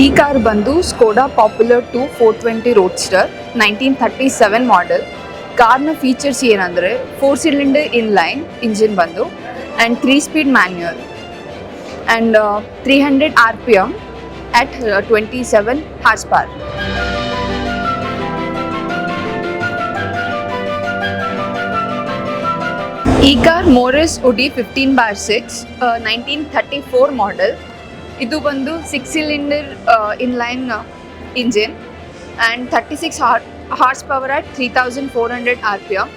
ಈ ಕಾರ್ ಬಂದು Skoda popular two four twenty roadster nineteen thirty seven model ಕಾರ್ನ features ಏನಂದರೆ four cylinder in line engine ಬಂದು and three speed manual and three hundred R P M at twenty seven horsepower ಈ car Morris ಉಡಿ fifteen bar six nineteen thirty four model ಇದು ಬಂದು six cylinder inline engine and thirty six horsepower at three thousand four hundred R P M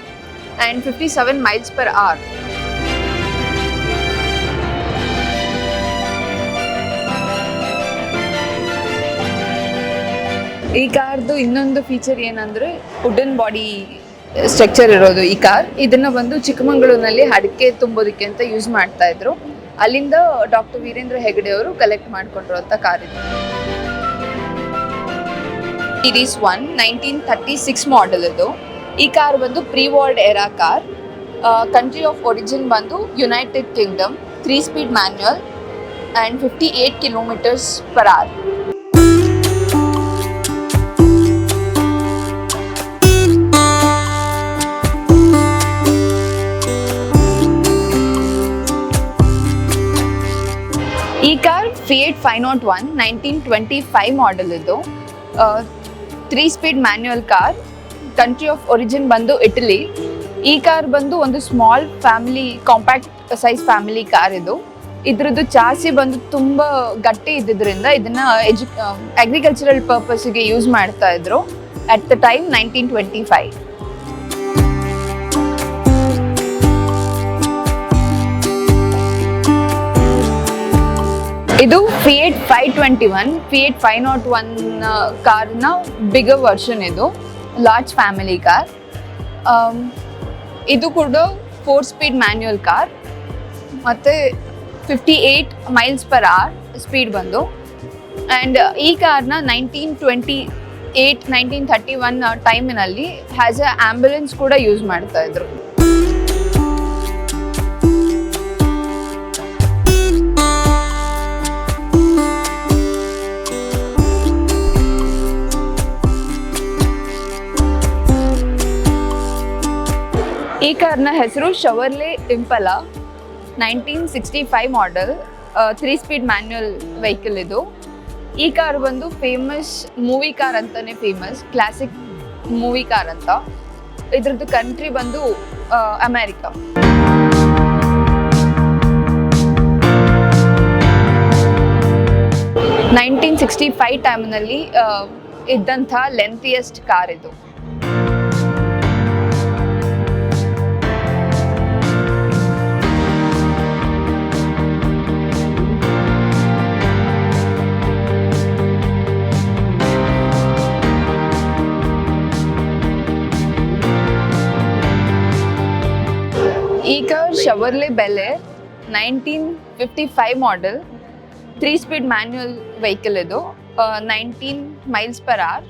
and fifty seven miles per hour ಈ ಕಾರ್ದು ಇನ್ನೊಂದು feature ಏನಂದ್ರೆ wooden body structure ಇರೋದು ಈ car ಇದನ್ನ ಬಂದು ಚಿಕ್ಕಮಗಳೂರಿನಲ್ಲಿ ಅಡಿಕೆ ತುಂಬೋದಕ್ಕೆ ಅಂತ ಯೂಸ್ ಮಾಡ್ತಾ ಇದ್ರು. ಅಲ್ಲಿಂದ ಡಾಕ್ಟರ್ ವೀರೇಂದ್ರ ಹೆಗಡೆ ಅವರು ಕಲೆಕ್ಟ್ ಮಾಡಿಕೊಂಡಿರುವಂಥ ಇದೆ. Series one nineteen thirty six model ಇದು. ಈ ಕಾರ್ ಬಂದು pre war era car country of origin ಬಂದು United Kingdom three speed manual and fifty eight kilometres per hour ಈ car Fiat five nought one nineteen twenty five model ಇದು. Three speed manual car country of origin ಬಂದು Italy ಈ car ಬಂದು ಒಂದು small family compact size family car ಇದು. ಇದ್ರದ್ದು chassis ಬಂದು ತುಂಬ ಗಟ್ಟಿ ಇದ್ದಿದ್ರಿಂದ ಇದನ್ನ ಎಜು ಅಗ್ರಿಕಲ್ಚರಲ್ ಪರ್ಪಸ್ಗೆ ಯೂಸ್ ಮಾಡ್ತಾ ಇದ್ರು. At the time nineteen twenty five ಇದು Fiat five twenty one Fiat five nought one ಕಾರ್ನ ಬಿಗರ್ ವರ್ಷನ್ ಇದು ಲಾರ್ಜ್ ಫ್ಯಾಮಿಲಿ ಕಾರ್ ಇದು ಕೂಡ ಫೋರ್ ಸ್ಪೀಡ್ ಮ್ಯಾನ್ಯುಯಲ್ ಕಾರ್ ಮತ್ತು fifty eight miles per hour speed ಬಂದು and ಈ ಕಾರ್ನ nineteen twenty eight nineteen thirty one ಟೈಮಿನಲ್ಲಿ ಹ್ಯಾಸ್ ಅ ಆ್ಯಂಬುಲೆನ್ಸ್ ಕೂಡ ಯೂಸ್ ಮಾಡ್ತಾ ಇದ್ರು. ಈ ಕಾರ್ನ ಹೆಸರು Chevrolet Impala nineteen sixty five model three speed manual vehicle ಇದು. ಈ ಕಾರ್ ಬಂದು ಫೇಮಸ್ ಮೂವಿ ಕಾರ್ ಅಂತಾನೆ ಫೇಮಸ್ ಕ್ಲಾಸಿಕ್ ಮೂವಿ ಕಾರ್ ಅಂತ. ಇದ್ರದ್ದು ಕಂಟ್ರಿ ಬಂದು ಅಮೇರಿಕಾ ನೈನ್ಟೀನ್ ಸಿಕ್ಸ್ಟಿ ಫೈವ್ ಟೈಮ್ನಲ್ಲಿ ಇದ್ದಂಥ ಲೆಂತಿಯೆಸ್ಟ್ ಕಾರ್ ಇದು. ಈ ಕಾರ್ ಶವರ್ಲೆ ಬೆಲೆ nineteen fifty five model three speed manual vehicle ಇದು nineteen miles per hour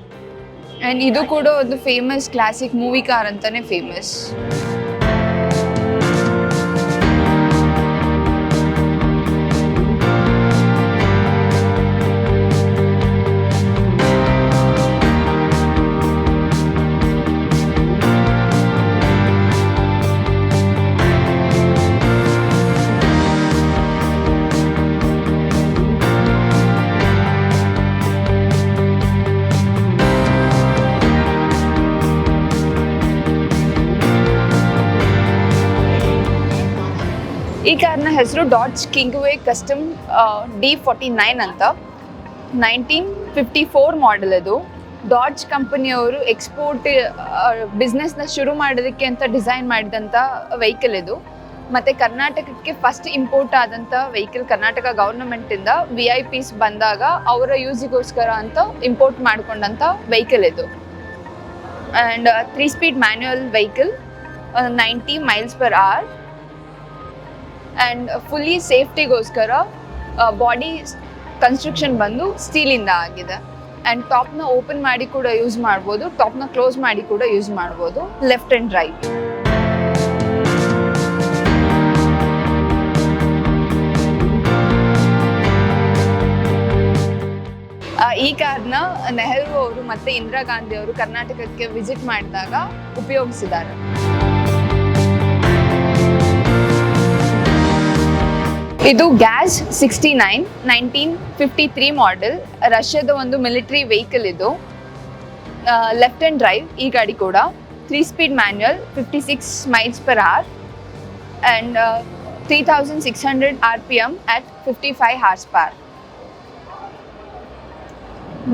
and ಇದು ಕೂಡ ಒಂದು ಫೇಮಸ್ ಕ್ಲಾಸಿಕ್ ಮೂವಿ ಕಾರ್ ಅಂತಲೇ ಫೇಮಸ್ ಈ ಕಾರ್ನ ಹೆಸರು Dodge Kingsway custom D forty nine ಅಂತ. ನೈನ್ಟೀನ್ ಫಿಫ್ಟಿ ಫೋರ್ ಮಾಡೆಲ್ ಅದು ಡಾಡ್ಜ್ ಕಂಪನಿಯವರು ಎಕ್ಸ್ಪೋರ್ಟ್ ಬಿಸ್ನೆಸ್ನ ಶುರು ಮಾಡೋದಕ್ಕೆ ಅಂತ ಡಿಸೈನ್ ಮಾಡಿದಂಥ ವೆಹಿಕಲ್ ಇದು. ಮತ್ತು ಕರ್ನಾಟಕಕ್ಕೆ ಫಸ್ಟ್ ಇಂಪೋರ್ಟ್ ಆದಂಥ ವೆಹಿಕಲ್ ಕರ್ನಾಟಕ ಗೌರ್ನಮೆಂಟಿಂದ ವಿ ಐ ಪಿಸ್ ಬಂದಾಗ ಅವರ ಯೂಸಿಗೋಸ್ಕರ ಅಂತ ಇಂಪೋರ್ಟ್ ಮಾಡಿಕೊಂಡಂಥ ವೆಹಿಕಲ್ ಇದು. And three speed manual vehicle ninety miles per hour and fully ಸೇಫ್ಟಿಗೋಸ್ಕರ body construction ಬಂದು ಸ್ಟೀಲಿಂದ ಆಗಿದೆ. ಆ್ಯಂಡ್ ಟಾಪ್ನ ಓಪನ್ ಮಾಡಿ ಕೂಡ ಯೂಸ್ ಮಾಡ್ಬೋದು ಟಾಪ್ನ ಕ್ಲೋಸ್ ಮಾಡಿ ಕೂಡ ಯೂಸ್ ಮಾಡ್ಬೋದು ಲೆಫ್ಟ್ ಆ್ಯಂಡ್ ರೈಟ್ ಈ ಕಾರ್ನ ನೆಹರು ಅವರು ಮತ್ತೆ ಇಂದಿರಾ ಗಾಂಧಿ ಅವರು ಕರ್ನಾಟಕಕ್ಕೆ ವಿಸಿಟ್ ಮಾಡಿದಾಗ ಉಪಯೋಗಿಸಿದ್ದಾರೆ. ಇದು gas sixty nine, nineteen fifty three model ರಷ್ಯಾದ ಒಂದು ಮಿಲಿಟರಿ ವೆಹಿಕಲ್ ಇದು. ಲೆಫ್ಟ್ ಆ್ಯಂಡ್ ಡ್ರೈವ್ ಈ ಗಾಡಿ ಕೂಡ. Three speed manual fifty six miles per hour and three thousand six hundred R P M at fifty five horse power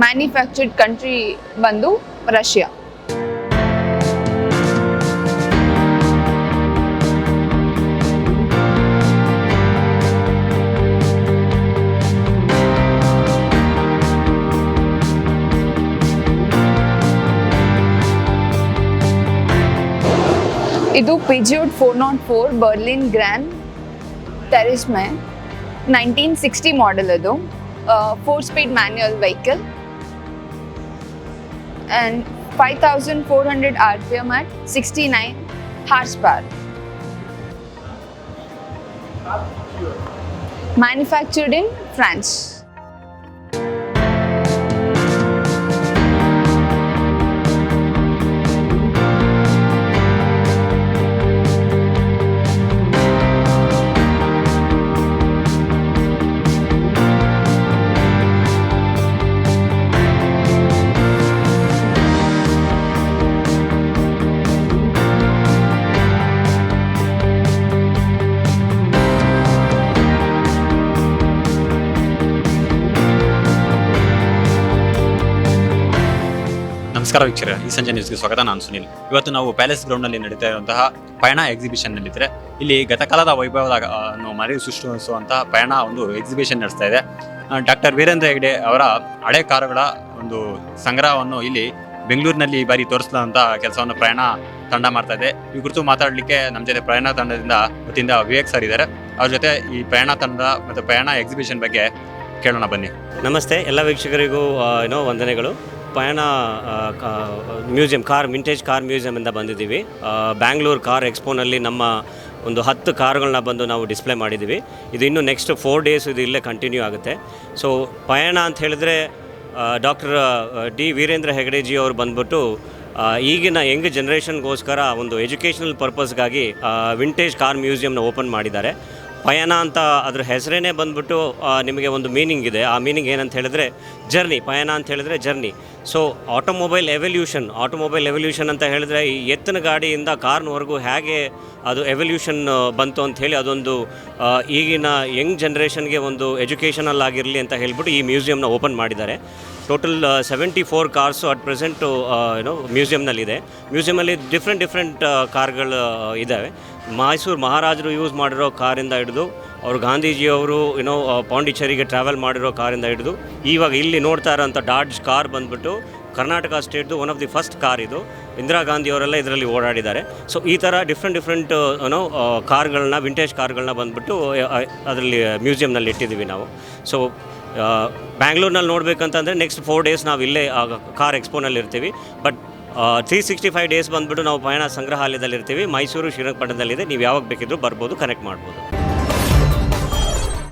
manufactured country ಬಂದು Russia. ಇದು Peugeot four nought four Berline Grand Tourisme May nineteen sixty model ಅದು four speed manual vehicle and five thousand four hundred R P M at sixty nine horse power manufactured in France ನಮಸ್ಕಾರ ವೀಕ್ಷಕರೇ ಈ ಸಂಜೆ ನ್ಯೂಸ್ಗೆ ಸ್ವಾಗತ, ನಾನು ಸುನಿಲ್. ಇವತ್ತು ನಾವು ಪ್ಯಾಲೇಸ್ ಗ್ರೌಂಡ್ನಲ್ಲಿ ನಡೀತಾ ಇರುವಂತಹ ಪಯಣ ಎಕ್ಸಿಬಿಷನ್ ನಲ್ಲಿದ್ರೆ, ಇಲ್ಲಿ ಗತಕಾಲದ ವೈಭವದ ಮರಿ ಸೃಷ್ಟಿಸುವಂತಹ ಪಯಣ ಒಂದು ಎಕ್ಸಿಬಿಷನ್ ನಡೆಸ್ತಾ ಇದೆ. ಡಾಕ್ಟರ್ ವೀರೇಂದ್ರ ಹೆಗ್ಡೆ ಅವರ ಹಳೆ ಕಾರುಗಳ ಒಂದು ಸಂಗ್ರಹವನ್ನು ಇಲ್ಲಿ ಬೆಂಗಳೂರಿನಲ್ಲಿ ಈ ಬಾರಿ ತೋರಿಸಿದಂಥ ಕೆಲಸವನ್ನು ಪ್ರಯಾಣ ತಂಡ ಮಾಡ್ತಾ ಇದೆ. ಈ ಕುರಿತು ಮಾತಾಡಲಿಕ್ಕೆ ನಮ್ಮ ಜೊತೆ ಪ್ರಯಾಣ ತಂಡದಿಂದ ವತಿಯಿಂದ ವಿವೇಕ್ ಸರ್ ಇದ್ದಾರೆ. ಅವ್ರ ಜೊತೆ ಈ ಪ್ರಯಾಣ ತಂಡ ಮತ್ತು ಪ್ರಯಾಣ ಎಕ್ಸಿಬಿಷನ್ ಬಗ್ಗೆ ಕೇಳೋಣ ಬನ್ನಿ. ನಮಸ್ತೆ, ಎಲ್ಲ ವೀಕ್ಷಕರಿಗೂ ಏನೋ ವಂದನೆಗಳು. ಪಯಣ ಮ್ಯೂಸಿಯಂ, ಕಾರ್, ವಿಂಟೇಜ್ ಕಾರ್ ಮ್ಯೂಸಿಯಮಿಂದ ಬಂದಿದ್ದೀವಿ. ಬ್ಯಾಂಗ್ಳೂರು ಕಾರ್ ಎಕ್ಸ್ಪೋನಲ್ಲಿ ನಮ್ಮ ಒಂದು ಹತ್ತು ಕಾರ್ಗಳನ್ನ ಬಂದು ನಾವು ಡಿಸ್ಪ್ಲೇ ಮಾಡಿದ್ದೀವಿ. ಇದು ಇನ್ನು ನೆಕ್ಸ್ಟ್ ಫೋರ್ ಡೇಸ್ ಇದು ಇಲ್ಲೇ ಕಂಟಿನ್ಯೂ ಆಗುತ್ತೆ. ಸೊ ಪಯಣ ಅಂತ ಹೇಳಿದ್ರೆ ಡಾಕ್ಟರ್ ಡಿ ವೀರೇಂದ್ರ ಹೆಗಡೆಜಿ ಅವರು ಬಂದ್ಬಿಟ್ಟು ಈಗಿನ ಯಂಗ್ ಜನ್ರೇಷನ್ಗೋಸ್ಕರ ಒಂದು ಎಜುಕೇಷನಲ್ ಪರ್ಪಸ್ಗಾಗಿ ವಿಂಟೇಜ್ ಕಾರ್ ಮ್ಯೂಸಿಯಂನ ಓಪನ್ ಮಾಡಿದ್ದಾರೆ. ಪಯಣ ಅಂತ ಅದ್ರ ಹೆಸರೇ ಬಂದ್ಬಿಟ್ಟು ನಿಮಗೆ ಒಂದು ಮೀನಿಂಗ್ ಇದೆ. ಆ ಮೀನಿಂಗ್ ಏನಂತ ಹೇಳಿದ್ರೆ ಜರ್ನಿ ಪಯಣ ಅಂತ ಹೇಳಿದ್ರೆ journey so automobile evolution automobile evolution ಅಂತ ಹೇಳಿದ್ರೆ, ಈ ಎತ್ತಿನ ಗಾಡಿಯಿಂದ ಕಾರ್ನವರೆಗೂ ಹೇಗೆ ಅದು ಎವಲ್ಯೂಷನ್ ಬಂತು ಅಂತ ಹೇಳಿ ಅದೊಂದು ಈಗಿನ ಯಂಗ್ ಜನ್ರೇಷನ್ಗೆ ಒಂದು ಎಜುಕೇಷನಲ್ ಆಗಿರಲಿ ಅಂತ ಹೇಳ್ಬಿಟ್ಟು ಈ ಮ್ಯೂಸಿಯಂನ ಓಪನ್ ಮಾಡಿದ್ದಾರೆ. Total seventy four cars at present ಏನೋ ಮ್ಯೂಸಿಯಮ್ನಲ್ಲಿದೆ ಮ್ಯೂಸಿಯಮಲ್ಲಿ ಡಿಫ್ರೆಂಟ್ ಡಿಫ್ರೆಂಟ್ ಕಾರ್ಗಳು ಇದ್ದಾವೆ ಮೈಸೂರು ಮಹಾರಾಜರು ಯೂಸ್ ಮಾಡಿರೋ ಕಾರಿಂದ ಹಿಡಿದು, ಅವರು ಗಾಂಧೀಜಿಯವರು ಏನೋ ಪಾಂಡಿಚೇರಿಗೆ ಟ್ರಾವೆಲ್ ಮಾಡಿರೋ ಕಾರಿಂದ ಹಿಡಿದು, ಇವಾಗ ಇಲ್ಲಿ ನೋಡ್ತಾ ಇರೋಂಥ ಡಾಡ್ಜ್ ಕಾರ್ ಬಂದ್ಬಿಟ್ಟು, Karnataka ಸ್ಟೇಟ್ದು one of the first car ಇದು. ಇಂದಿರಾ ಗಾಂಧಿ ಅವರೆಲ್ಲ ಇದರಲ್ಲಿ ಓಡಾಡಿದ್ದಾರೆ. ಸೊ ಈ ಥರ ಡಿಫ್ರೆಂಟ್ ಡಿಫ್ರೆಂಟ್ ಏನೋ ಕಾರ್ಗಳನ್ನ ವಿಂಟೇಜ್ ಕಾರ್ಗಳನ್ನ ಬಂದ್ಬಿಟ್ಟು ಅದರಲ್ಲಿ ಮ್ಯೂಸಿಯಮ್ನಲ್ಲಿ ಇಟ್ಟಿದ್ದೀವಿ ನಾವು. ಸೊ ಬ್ಯಾಂಗ್ಳೂರ್ನಲ್ಲಿ ನೋಡಬೇಕಂತಂದರೆ ನೆಕ್ಸ್ಟ್ ಫೋರ್ ಡೇಸ್ ನಾವು ಇಲ್ಲೇ ಕಾರ್ ಎಕ್ಸ್ಪೋನಲ್ಲಿ ಇರ್ತೀವಿ. But three sixty five days ಬಂದ್ಬಿಟ್ಟು ನಾವು ಪಯಣ ಸಂಗ್ರಹಾಲಯದಲ್ಲಿ ಇರ್ತೀವಿ ಮೈಸೂರು ಶ್ರೀರಂಗಪಟ್ಟಣದಲ್ಲಿದೆ. ನೀವು ಯಾವಾಗ ಬೇಕಿದ್ರು ಬರ್ಬೋದು ಕನೆಕ್ಟ್ ಮಾಡ್ಬೋದು.